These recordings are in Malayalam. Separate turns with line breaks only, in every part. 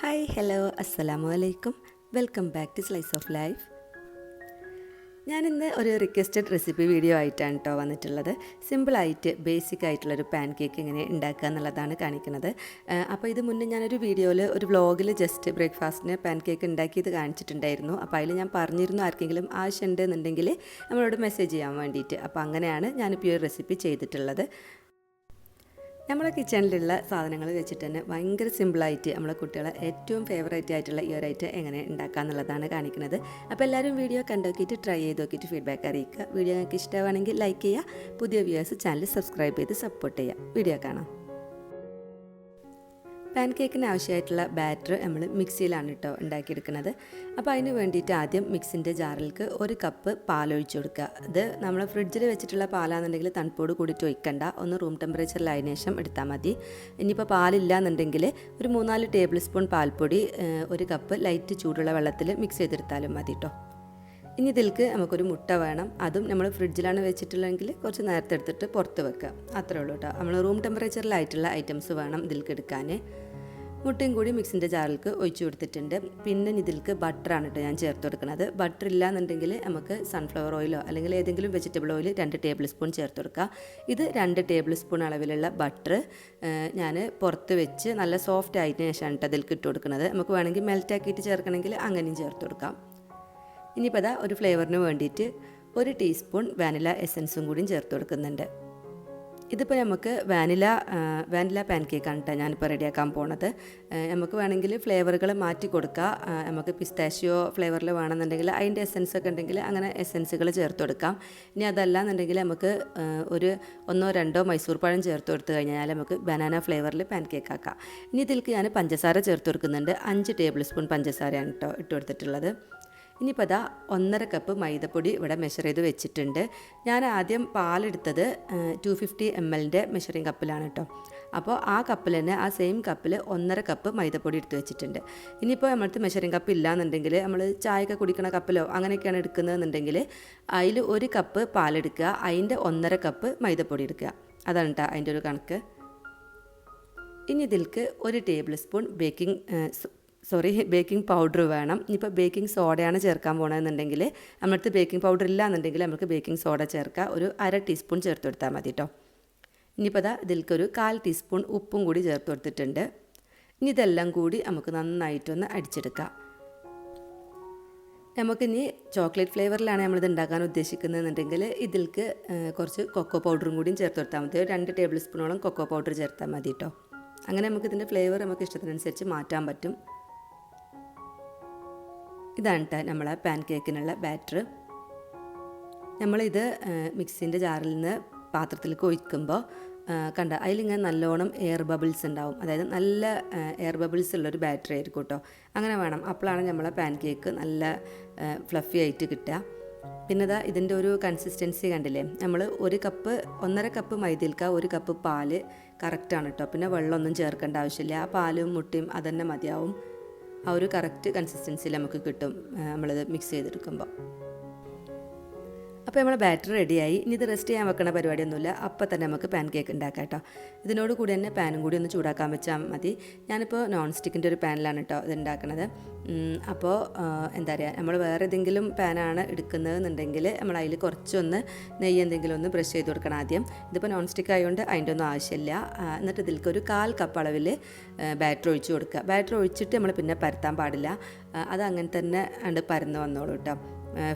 ഹായ് ഹലോ അസ്സലാമു അലൈക്കും welcome back to slice of life. ഞാനിന്ന് ഒരു റിക്വസ്റ്റഡ് റെസിപ്പി വീഡിയോ ആയിട്ടാണ് കേട്ടോ വന്നിട്ടുള്ളത്. സിമ്പിളായിട്ട് ബേസിക് ആയിട്ടുള്ളൊരു പാൻ കേക്ക് എങ്ങനെ ഉണ്ടാക്കുക എന്നുള്ളതാണ് കാണിക്കുന്നത്. അപ്പോൾ ഇത് മുന്നേ ഞാനൊരു വീഡിയോയിൽ ഒരു വ്ളോഗിൽ ജസ്റ്റ് ബ്രേക്ക്ഫാസ്റ്റിന് പാൻ കേക്ക് ഉണ്ടാക്കിയത് കാണിച്ചിട്ടുണ്ടായിരുന്നു. അപ്പോൾ അതിൽ ഞാൻ പറഞ്ഞിരുന്നു ആർക്കെങ്കിലും ആവശ്യമുണ്ട് എന്നുണ്ടെങ്കിൽ നമ്മളോട് മെസ്സേജ് ചെയ്യാൻ വേണ്ടിയിട്ട്. അപ്പോൾ അങ്ങനെയാണ് ഞാനിപ്പോൾ ഈ റെസിപ്പി ചെയ്തിട്ടുള്ളത്. നമ്മളെ കിച്ചണിലുള്ള സാധനങ്ങൾ വെച്ചിട്ട് തന്നെ ഭയങ്കര സിമ്പിളായിട്ട് നമ്മളെ കുട്ടികളെ ഏറ്റവും ഫേവറേറ്റ് ആയിട്ടുള്ള ഈ ഒരു ഐറ്റം എങ്ങനെ ഉണ്ടാക്കുക എന്നുള്ളതാണ് കാണിക്കുന്നത്. അപ്പോൾ എല്ലാവരും വീഡിയോ കണ്ടോക്കിയിട്ട് ട്രൈ ചെയ്ത് നോക്കിയിട്ട് ഫീഡ്ബാക്ക് അറിയിക്കുക. വീഡിയോ നിങ്ങൾക്ക് ഇഷ്ടമാണെങ്കിൽ ലൈക്ക് ചെയ്യുക. പുതിയ വ്യൂവേഴ്സ് ചാനൽ സബ്സ്ക്രൈബ് ചെയ്ത് സപ്പോർട്ട് ചെയ്യുക. വീഡിയോ കാണാം. പാൻ കേക്കിന് ആവശ്യമായിട്ടുള്ള ബാറ്റർ നമ്മൾ മിക്സിയിലാണ് കേട്ടോ ഉണ്ടാക്കിയെടുക്കുന്നത്. അപ്പോൾ അതിന് വേണ്ടിയിട്ട് ആദ്യം മിക്സിന്റെ ജാറിലേക്ക് ഒരു കപ്പ് പാലൊഴിച്ച് കൊടുക്കുക. അത് നമ്മൾ ഫ്രിഡ്ജിൽ വെച്ചിട്ടുള്ള പാലാണെന്നുണ്ടെങ്കിൽ തണുപ്പോട് കൂടിയിട്ട് ഒഴിക്കണ്ട. ഒന്ന് റൂം ടെമ്പറേച്ചറിലായതിനു ശേഷം എടുത്താൽ മതി. ഇനിയിപ്പോൾ പാലില്ല എന്നുണ്ടെങ്കിൽ ഒരു മൂന്നാൽ ടേബിൾ സ്പൂൺ പാൽപ്പൊടി ഒരു കപ്പ് ലൈറ്റ് ചൂടുള്ള വെള്ളത്തിൽ മിക്സ് ചെയ്തെടുത്താലും മതി കേട്ടോ. ഇനി ഇതിൽക്ക് നമുക്കൊരു മുട്ട വേണം. അതും നമ്മൾ ഫ്രിഡ്ജിലാണ് വെച്ചിട്ടുള്ളതെങ്കിൽ കുറച്ച് നേരത്തെ എടുത്തിട്ട് പുറത്ത് വെക്കുക. അത്രേ ഉള്ളൂ കേട്ടോ. നമ്മൾ റൂം ടെമ്പറേച്ചറിലായിട്ടുള്ള ഐറ്റംസ് വേണം ഇതിൽക്ക് എടുക്കാൻ മുട്ടയും കൂടി മിക്സിന്റെ ജാറിലേക്ക് ഒഴിച്ചു കൊടുത്തിട്ടുണ്ട്. പിന്നെ ഇതിൽക്ക് ബട്ടറാണ് കേട്ടോ ഞാൻ ചേർത്ത് കൊടുക്കുന്നത്. ബട്ടർ ഇല്ലാന്നുണ്ടെങ്കിൽ നമുക്ക് സൺഫ്ലവർ ഓയിലോ അല്ലെങ്കിൽ ഏതെങ്കിലും വെജിറ്റബിൾ ഓയിൽ രണ്ട് ടേബിൾ സ്പൂൺ ചേർത്ത് കൊടുക്കുക. ഇത് രണ്ട് ടേബിൾ സ്പൂൺ അളവിലുള്ള ബട്ടർ ഞാൻ പുറത്ത് വെച്ച് നല്ല സോഫ്റ്റ് ആയതിനു ശേഷമാണ് കേട്ടോ അതിൽക്ക് ഇട്ട് കൊടുക്കുന്നത്. നമുക്ക് വേണമെങ്കിൽ മെൽറ്റാക്കിയിട്ട് ചേർക്കണമെങ്കിൽ അങ്ങനെയും ചേർത്ത് കൊടുക്കാം. ഇനിയിപ്പോൾ അതാ ഒരു ഫ്ലേവറിന് വേണ്ടിയിട്ട് ഒരു ടീസ്പൂൺ വാനില എസൻസും കൂടി ചേർത്ത് കൊടുക്കുന്നുണ്ട്. ഇതിപ്പോൾ നമുക്ക് വാനില വാനില പാൻ കേക്ക് കേക്കാണ് കേട്ടോ ഞാനിപ്പോൾ റെഡിയാക്കാൻ പോണത്. നമുക്ക് വേണമെങ്കിൽ ഫ്ലേവറുകൾ മാറ്റി കൊടുക്കുക നമുക്ക് പിസ്താഷ്യോ ഫ്ലേവറിൽ വേണമെന്നുണ്ടെങ്കിൽ അതിന്റെ എസൻസ് ഒക്കെ ഉണ്ടെങ്കിൽ അങ്ങനെ എസൻസുകൾ ചേർത്ത് കൊടുക്കാം. ഇനി അതല്ല എന്നുണ്ടെങ്കിൽ നമുക്ക് ഒരു ഒന്നോ രണ്ടോ മൈസൂർ പഴം ചേർത്ത് കൊടുത്തു കഴിഞ്ഞാൽ നമുക്ക് ബനാന ഫ്ലേവറിൽ പാൻ കേക്ക് ആക്കാം. ഇനി ഇതിലേക്ക് ഞാൻ പഞ്ചസാര ചേർത്ത് കൊടുക്കുന്നുണ്ട്. അഞ്ച് ടേബിൾ സ്പൂൺ പഞ്ചസാരയാണ് കേട്ടോ ഇട്ട് കൊടുത്തിട്ടുള്ളത്. ഇനിയിപ്പോൾ അതാ ഒന്നര കപ്പ് മൈദപ്പൊടി ഇവിടെ മെഷർ ചെയ്ത് വെച്ചിട്ടുണ്ട്. ഞാൻ ആദ്യം പാലെടുത്തത് ടു ഫിഫ്റ്റി എം എല്ലിന്റെ മെഷറിങ് കപ്പിലാണ് കേട്ടോ അപ്പോൾ ആ കപ്പിൽ തന്നെ ആ സെയിം കപ്പിൽ ഒന്നര കപ്പ് മൈദപ്പൊടി എടുത്ത് വെച്ചിട്ടുണ്ട്. ഇനിയിപ്പോൾ നമ്മളടുത്ത് മെഷറിങ് കപ്പ് ഇല്ലാന്നുണ്ടെങ്കിൽ നമ്മൾ ചായയൊക്കെ കുടിക്കണ കപ്പിലോ അങ്ങനെയൊക്കെയാണ് എടുക്കുന്നതെന്നുണ്ടെങ്കിൽ അതിൽ ഒരു കപ്പ് പാലെടുക്കുക അതിന്റെ ഒന്നര കപ്പ് മൈദപ്പൊടി എടുക്കുക. അതാണ് കേട്ടോ അതിന്റെ ഒരു കണക്ക്. ഇനി ഇതിൽക്ക് ഒരു tablespoon baking sorry baking powder വേണം. ഇനിയിപ്പോൾ ബേക്കിംഗ് സോഡയാണ് ചേർക്കാൻ പോകണമെന്നുണ്ടെങ്കിൽ നമ്മളടുത്ത് ബേക്കിംഗ് പൗഡർ ഇല്ല എന്നുണ്ടെങ്കിൽ നമുക്ക് ബേക്കിംഗ് സോഡ ചേർക്കുക ഒരു അര ടീസ്പൂൺ ചേർത്ത് കൊടുത്താൽ മതി കേട്ടോ ഇനിയിപ്പോൾ അതാ ഇതിലേക്കൊരു കാൽ ടീസ്പൂൺ ഉപ്പും കൂടി ചേർത്ത് കൊടുത്തിട്ടുണ്ട്. ഇനി ഇതെല്ലാം കൂടി നമുക്ക് നന്നായിട്ടൊന്ന് അടിച്ചെടുക്കാം. നമുക്കിനി ചോക്ലേറ്റ് ഫ്ലേവറിലാണ് നമ്മളിത് ഉണ്ടാക്കാൻ ഉദ്ദേശിക്കുന്നതെന്നുണ്ടെങ്കിൽ ഇതിൽക്ക് കുറച്ച് കൊക്കോ പൗഡറും കൂടിയും ചേർത്ത് കൊടുത്താൽ മതി. രണ്ട് ടേബിൾ സ്പൂണോളം കൊക്കോ പൗഡർ ചേർത്താൽ മതി കേട്ടോ അങ്ങനെ നമുക്ക് ഇതിന്റെ ഫ്ലേവർ നമുക്ക് ഇഷ്ടത്തിനനുസരിച്ച് മാറ്റാൻ പറ്റും. ഇതാണ് കേട്ടോ നമ്മളെ പാൻ കേക്കിനുള്ള ബാറ്റർ നമ്മളിത് മിക്സിന്റെ ജാറിൽ നിന്ന് പാത്രത്തിലേക്ക് ഒഴിക്കുമ്പോൾ കണ്ട അതിലിങ്ങനെ നല്ലോണം എയർ ബബിൾസ് ഉണ്ടാവും. അതായത് നല്ല എയർ ബബിൾസ് ഉള്ളൊരു ബാറ്ററി ആയിരിക്കും കേട്ടോ അങ്ങനെ വേണം. അപ്പോഴാണ് നമ്മളെ പാൻ കേക്ക് നല്ല ഫ്ലഫി ആയിട്ട് കിട്ടുക. പിന്നെ ഇതാ ഇതിന്റെ ഒരു കൺസിസ്റ്റൻസി കണ്ടില്ലേ? നമ്മൾ ഒരു കപ്പ് ഒന്നര കപ്പ് മൈദയിൽക്ക ഒരു കപ്പ് പാൽ കറക്റ്റാണ് കേട്ടോ പിന്നെ വെള്ളമൊന്നും ചേർക്കേണ്ട ആവശ്യമില്ല. ആ പാലും മുട്ടയും അതന്നെ മതിയാവും. ആ ഒരു കറക്റ്റ് കൺസിസ്റ്റൻസിയിൽ നമുക്ക് കിട്ടും നമ്മളത് മിക്സ് ചെയ്തെടുക്കുമ്പോൾ അപ്പോൾ നമ്മൾ ബാറ്റർ റെഡിയായി ഇനി ഇത് റെസ്റ്റ് ചെയ്യാൻ വെക്കണ പരിപാടിയൊന്നുമില്ല. അപ്പോൾ തന്നെ നമുക്ക് പാൻ കേക്ക് ഉണ്ടാക്കാം കേട്ടോ ഇതിനോട് കൂടി തന്നെ പാനും കൂടി ഒന്ന് ചൂടാക്കാൻ വെച്ചാൽ മതി. ഞാനിപ്പോൾ നോൺ സ്റ്റിക്കിന്റെ ഒരു പാനിലാണ് കേട്ടോ ഇത് ഉണ്ടാക്കുന്നത് അപ്പോൾ എന്താ പറയുക നമ്മൾ വേറെ ഏതെങ്കിലും പാനാണ് എടുക്കുന്നതെന്നുണ്ടെങ്കിൽ നമ്മൾ അതിൽ കുറച്ചൊന്ന് നെയ്യ് എന്തെങ്കിലും ഒന്ന് ബ്രഷ് ചെയ്ത് കൊടുക്കണം ആദ്യം. ഇതിപ്പോൾ നോൺ സ്റ്റിക്ക് ആയതുകൊണ്ട് അതിന്റെ ഒന്നും ആവശ്യമില്ല. എന്നിട്ട് ഇതിലേക്ക് ഒരു കാൽ കപ്പ് അളവിൽ ബാറ്റർ ഒഴിച്ച് കൊടുക്കുക. ബാറ്റർ ഒഴിച്ചിട്ട് നമ്മൾ പിന്നെ പരത്താൻ പാടില്ല. അത് അങ്ങനെ തന്നെ ഉണ്ട് പരന്ന് വന്നോളൂ കേട്ടോ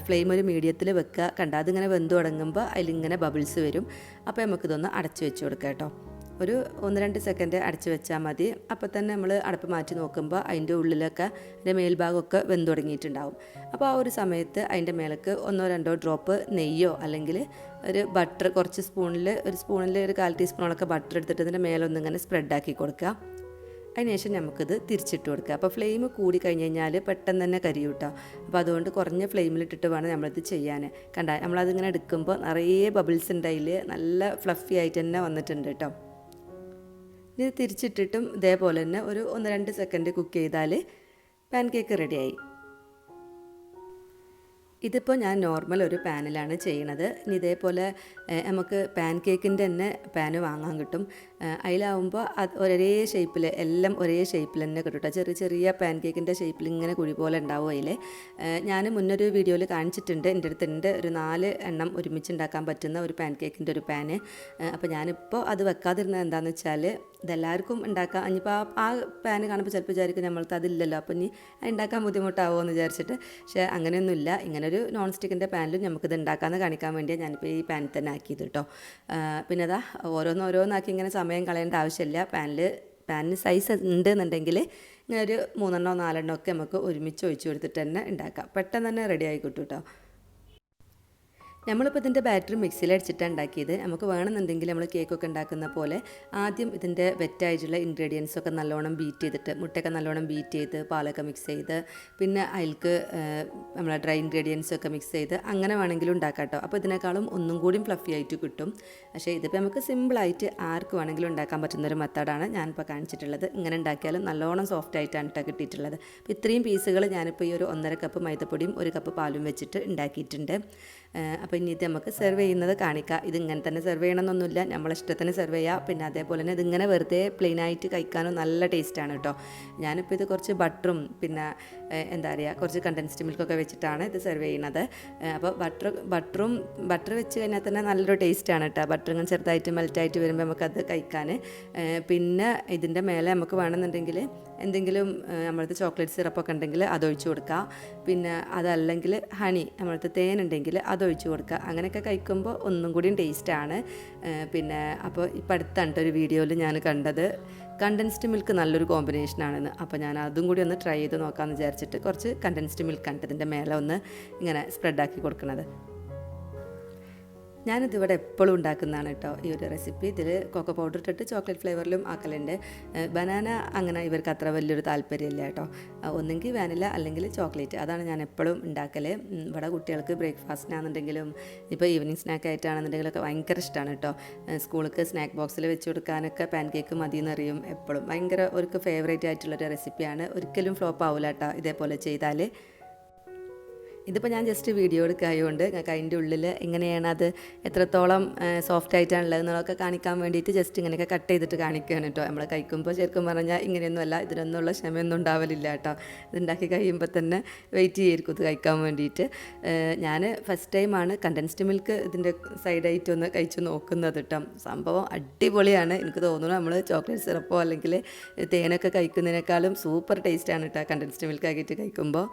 ഫ്ലെയിം ഒരു മീഡിയത്തിൽ വെക്കുക കണ്ട അതിങ്ങനെ വെന്ത് തുടങ്ങുമ്പോൾ അതിലിങ്ങനെ ബബിൾസ് വരും. അപ്പോൾ നമുക്കിതൊന്ന് അടച്ച് വെച്ച് കൊടുക്കുക കേട്ടോ. ഒരു ഒന്ന് രണ്ട് സെക്കൻഡ് അടച്ച് വെച്ചാൽ മതി. അപ്പോൾ തന്നെ നമ്മൾ അടപ്പ് മാറ്റി നോക്കുമ്പോൾ അതിന്റെ ഉള്ളിലൊക്കെ അതിന്റെ മേൽഭാഗമൊക്കെ വെന്ത് തുടങ്ങിയിട്ടുണ്ടാവും. അപ്പോൾ ആ ഒരു സമയത്ത് അതിന്റെ മേലേക്ക് ഒന്നോ രണ്ടോ ഡ്രോപ്പ് നെയ്യോ അല്ലെങ്കിൽ ഒരു ബട്ടർ കുറച്ച് സ്പൂണിൽ ഒരു സ്പൂണിൽ ഒരു കാൽ ടീസ്പൂണൊക്കെ ബട്ടർ എടുത്തിട്ട് അതിന്റെ മേലൊന്നിങ്ങനെ സ്പ്രെഡാക്കി കൊടുക്കുക. അതിനുശേഷം നമുക്കിത് തിരിച്ചിട്ട് കൊടുക്കുക. അപ്പോൾ ഫ്ലെയിം കൂടി കഴിഞ്ഞ് കഴിഞ്ഞാൽ പെട്ടെന്ന് തന്നെ കരിയും കേട്ടോ. അപ്പോൾ അതുകൊണ്ട് കുറഞ്ഞ ഫ്ലെയിമിലിട്ടിട്ട് വേണം നമ്മളിത് ചെയ്യാൻ കണ്ട നമ്മളതിങ്ങനെ എടുക്കുമ്പോൾ നിറയെ ബബിൾസ് ഉണ്ടായിൽ നല്ല ഫ്ലഫി ആയിട്ട് തന്നെ വന്നിട്ടുണ്ട് കേട്ടോ. ഇത് തിരിച്ചിട്ടിട്ടും ഇതേപോലെ തന്നെ ഒരു ഒന്ന് രണ്ട് സെക്കൻഡ് കുക്ക് ചെയ്താൽ പാൻ കേക്ക് റെഡിയായി ഇതിപ്പോൾ ഞാൻ നോർമൽ ഒരു പാനിലാണ് ചെയ്യണത്. ഇനി ഇതേപോലെ നമുക്ക് പാൻ കേക്കിന്റെ തന്നെ പാന് വാങ്ങാൻ കിട്ടും. അതിലാവുമ്പോൾ അത് ഒരേ ഷേപ്പിൽ എല്ലാം ഒരേ ഷേപ്പിൽ തന്നെ കേട്ടോ ചെറിയ ചെറിയ പാൻ കേക്കിന്റെ ഷേപ്പിൽ ഇങ്ങനെ കുഴി പോലെ ഉണ്ടാവും അതിൽ ഞാൻ മുന്നൊരു വീഡിയോയിൽ കാണിച്ചിട്ടുണ്ട്. എന്റെ അടുത്തുണ്ട് ഒരു നാല് എണ്ണം ഒരുമിച്ച് ഉണ്ടാക്കാൻ പറ്റുന്ന ഒരു പാൻ കേക്കിന്റെ ഒരു പാന്. അപ്പോൾ ഞാനിപ്പോൾ അത് വെക്കാതിരുന്നത് എന്താണെന്ന് വെച്ചാൽ ഇതെല്ലാവർക്കും ഉണ്ടാക്കാം. ഇനിയിപ്പോൾ ആ ആ പാൻ കാണുമ്പോൾ ചിലപ്പോൾ വിചാരിക്കും നമ്മൾക്ക് അതില്ലല്ലോ. അപ്പോൾ ഇനി ഉണ്ടാക്കാൻ ബുദ്ധിമുട്ടാവുമോ എന്ന് വിചാരിച്ചിട്ട്. പക്ഷേ അങ്ങനെയൊന്നുമില്ല. ഇങ്ങനൊരു നോൺ സ്റ്റിക്കിന്റെ പാനിലും നമുക്കിത് ഉണ്ടാക്കാമെന്ന് കാണിക്കാൻ വേണ്ടിയാണ് ഞാനിപ്പോൾ ഈ പാനിൽ തന്നെ ആക്കിയത് കേട്ടോ പിന്നെ അതാ ഓരോന്നോരോന്നാക്കി ഇങ്ങനെ സമയം കളയേണ്ട ആവശ്യമില്ല. പാനിൽ പാനിന് സൈസ് ഉണ്ട് എന്നുണ്ടെങ്കിൽ ഇങ്ങനെ ഒരു മൂന്നെണ്ണോ നാലെണ്ണോ ഒക്കെ നമുക്ക് ഒരുമിച്ച് ഒഴിച്ചു കൊടുത്തിട്ട് തന്നെ ഉണ്ടാക്കാം. പെട്ടെന്ന് തന്നെ റെഡി ആയി കേട്ടോ നമ്മളിപ്പോൾ ഇതിന്റെ ബാറ്ററി മിക്സിയിൽ അടിച്ചിട്ടാണ് ഉണ്ടാക്കിയത്. നമുക്ക് വേണമെന്നുണ്ടെങ്കിൽ നമ്മൾ കേക്കൊക്കെ ഉണ്ടാക്കുന്ന പോലെ ആദ്യം ഇതിന്റെ വെറ്റായിട്ടുള്ള ഇൻഗ്രീഡിയൻസ് ഒക്കെ നല്ലോണം ബീറ്റ് ചെയ്തിട്ട് മുട്ടയൊക്കെ നല്ലോണം ബീറ്റ് ചെയ്ത് പാലൊക്കെ മിക്സ് ചെയ്ത് പിന്നെ അതിൽക്ക് നമ്മളെ ഡ്രൈ ഇൻഗ്രീഡിയൻസ് ഒക്കെ മിക്സ് ചെയ്ത് അങ്ങനെ വേണമെങ്കിലും ഉണ്ടാക്കാം കേട്ടോ അപ്പോൾ ഇതിനേക്കാളും ഒന്നും കൂടിയും ഫ്ലഫി ആയിട്ട് കിട്ടും. പക്ഷേ ഇതിപ്പോൾ നമുക്ക് സിമ്പിളായിട്ട് ആർക്ക് വേണമെങ്കിലും ഉണ്ടാക്കാൻ പറ്റുന്ന ഒരു മെത്തേഡാണ് ഞാനിപ്പോൾ കാണിച്ചിട്ടുള്ളത്. ഇങ്ങനെ ഉണ്ടാക്കിയാലും നല്ലോണം സോഫ്റ്റ് ആയിട്ടാണ് കേട്ടോ കിട്ടിയിട്ടുള്ളത്. അപ്പോൾ ഇത്രയും പീസുകൾ ഞാനിപ്പോൾ ഈ ഒരു ഒന്നര കപ്പ് മൈദപ്പൊടിയും ഒരു കപ്പ് പാലും വെച്ചിട്ട് ഉണ്ടാക്കിയിട്ടുണ്ട്. അപ്പോൾ ഇനി ഇത് നമുക്ക് സെർവ് ചെയ്യുന്നത് കാണിക്കാം. ഇതിങ്ങനെ തന്നെ സെർവ് ചെയ്യണമെന്നൊന്നുമില്ല. നമ്മളെ ഇഷ്ടത്തിന് സെർവ് ചെയ്യുക പിന്നെ അതേപോലെ തന്നെ ഇതിങ്ങനെ വെറുതെ പ്ലെയിനായിട്ട് കഴിക്കാനും നല്ല ടേസ്റ്റാണ് കേട്ടോ ഞാനിപ്പോൾ ഇത് കുറച്ച് ബട്ടറും പിന്നെ എന്താ പറയുക കുറച്ച് കണ്ടൻസ്ഡ് മിൽക്കൊക്കെ വെച്ചിട്ടാണ് ഇത് സെർവ് ചെയ്യുന്നത്. അപ്പോൾ ബട്ടർ ബട്ടറും ബട്ടർ വെച്ച് കഴിഞ്ഞാൽ തന്നെ നല്ലൊരു ടേസ്റ്റാണ് കേട്ടോ ബട്ടർ ഇങ്ങനെ ചെറുതായിട്ട് മെൽറ്റായിട്ട് വരുമ്പോൾ നമുക്കത് കഴിക്കാൻ. പിന്നെ ഇതിന്റെ മേലെ നമുക്ക് വേണമെന്നുണ്ടെങ്കിൽ എന്തെങ്കിലും നമ്മളത് ചോക്ലേറ്റ് സിറപ്പൊക്കെ ഉണ്ടെങ്കിൽ അതൊഴിച്ച് കൊടുക്കുക. പിന്നെ അതല്ലെങ്കിൽ ഹണി നമ്മളത് തേൻ ഉണ്ടെങ്കിൽ അതൊഴിച്ച് കൊടുക്കുക. അങ്ങനെയൊക്കെ കഴിക്കുമ്പോൾ ഒന്നും കൂടിയും ടേസ്റ്റാണ് പിന്നെ അപ്പോൾ ഇപ്പം അടുത്താണ് ഒരു വീഡിയോയിൽ ഞാൻ കണ്ടത്. കണ്ടൻസ്ഡ് മിൽക്ക് നല്ലൊരു കോമ്പിനേഷനാണെന്ന് അപ്പോൾ ഞാൻ അതും കൂടി ഒന്ന് ട്രൈ ചെയ്ത് നോക്കാമെന്ന് വിചാരിച്ചിട്ട് കുറച്ച് കണ്ടൻസ്ഡ് മിൽക്ക് ഇതിന്റെ മേലെ ഒന്ന് ഇങ്ങനെ സ്പ്രെഡാക്കി കൊടുക്കുന്നത് ഞാനിതിവിടെ എപ്പോഴും ഉണ്ടാക്കുന്നതാണ് കേട്ടോ ഈ ഒരു റെസിപ്പി ഇതിൽ കൊക്കോ പൗഡർ ഇട്ടിട്ട് ചോക്ലേറ്റ് ഫ്ലേവറിലും ആക്കലുണ്ട്. ബനാന അങ്ങനെ ഇവർക്ക് അത്ര വലിയൊരു താല്പര്യമില്ല കേട്ടോ. ഒന്നെങ്കിൽ വാനില അല്ലെങ്കിൽ ചോക്ലേറ്റ് അതാണ് ഞാൻ എപ്പോഴും ഉണ്ടാക്കൽ ഇവിടെ കുട്ടികൾക്ക് ബ്രേക്ക്ഫാസ്റ്റിനാണെന്നുണ്ടെങ്കിലും ഇപ്പോൾ ഈവനിങ് സ്നാക്ക് ആയിട്ടാണെന്നുണ്ടെങ്കിലൊക്കെ ഭയങ്കര ഇഷ്ടമാണ് കേട്ടോ. സ്കൂൾക്ക് സ്നാക്ക് ബോക്സിൽ വെച്ച് കൊടുക്കാനൊക്കെ പാൻ കേക്ക് മതി എന്നറിയും എപ്പോഴും. ഭയങ്കര ഒരു ഫേവറേറ്റ് ആയിട്ടുള്ളൊരു റെസിപ്പിയാണ് ഒരിക്കലും ഫ്ലോപ്പ് ആവില്ല കേട്ടോ ഇതേപോലെ ചെയ്താൽ ഇതിപ്പോൾ ഞാൻ ജസ്റ്റ് വീഡിയോ എടുക്കായതുകൊണ്ട് ഞങ്ങൾക്ക് അതിന്റെ ഉള്ളിൽ എങ്ങനെയാണ് അത് എത്രത്തോളം സോഫ്റ്റ് ആയിട്ടാണുള്ളത് എന്നുള്ളതൊക്കെ കാണിക്കാൻ വേണ്ടിയിട്ട് ജസ്റ്റ് ഇങ്ങനെയൊക്കെ കട്ട് ചെയ്തിട്ട് കാണിക്കുകയാണ് കേട്ടോ നമ്മൾ കഴിക്കുമ്പോൾ ശരിക്കും പറഞ്ഞാൽ ഇങ്ങനെയൊന്നുമല്ല ഇതിനൊന്നുള്ള ക്ഷമയൊന്നും ഉണ്ടാവലില്ല കേട്ടോ ഇതുണ്ടാക്കി കഴിയുമ്പോൾ തന്നെ വെയിറ്റ് ചെയ്തിരിക്കും ഇത് കഴിക്കാൻ വേണ്ടിയിട്ട്. ഞാൻ ഫസ്റ്റ് ടൈമാണ് കണ്ടൻസ്ഡ് മിൽക്ക് ഇതിന്റെ സൈഡായിട്ട് ഒന്ന് കഴിച്ച് നോക്കുന്നത് കേട്ടോ സംഭവം അടിപൊളിയാണ്. എനിക്ക് തോന്നുന്നു നമ്മൾ ചോക്ലേറ്റ് സിറപ്പോ അല്ലെങ്കിൽ തേനൊക്കെ കഴിക്കുന്നതിനേക്കാളും സൂപ്പർ ടേസ്റ്റാണ് കേട്ടോ കണ്ടൻസ്ഡ് മിൽക്ക് ആക്കിയിട്ട് കഴിക്കുമ്പോൾ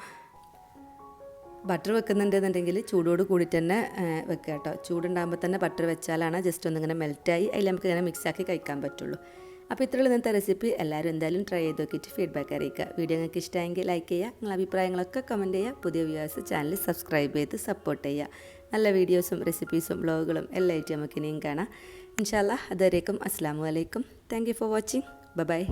ബട്ടർ വെക്കുന്നുണ്ടെന്നുണ്ടെങ്കിൽ ചൂടോട് കൂടി തന്നെ വെക്കുക കേട്ടോ. ചൂടുണ്ടാകുമ്പോൾ തന്നെ ബട്ടർ വെച്ചാലാണ് ജസ്റ്റ് ഒന്നിങ്ങനെ മെൽറ്റായി അതിൽ നമുക്ക് ഇങ്ങനെ മിക്സാക്കി കഴിക്കാൻ പറ്റുള്ളൂ. അപ്പോൾ ഇത്രയുള്ള ഇന്നത്തെ റെസിപ്പി എല്ലാവരും എന്തായാലും ട്രൈ ചെയ്ത് നോക്കിയിട്ട് ഫീഡ്ബാക്ക് അറിയിക്കുക. വീഡിയോ നിങ്ങൾക്ക് ഇഷ്ടമെങ്കിൽ ലൈക്ക് ചെയ്യുക. നിങ്ങളുടെ അഭിപ്രായങ്ങളൊക്കെ കമന്റ് ചെയ്യുക. പുതിയ വ്യൂവേഴ്സ് ചാനൽ സബ്സ്ക്രൈബ് ചെയ്ത് സപ്പോർട്ട് ചെയ്യുക. നല്ല വീഡിയോസും റെസിപ്പീസും ബ്ലോഗുകളും എല്ലാം ആയിട്ട് നമുക്ക് ഇനിയും കാണാം ഇൻഷാല്ല അതുവരേക്കും അസ്സാം വലൈക്കും thank you for watching bye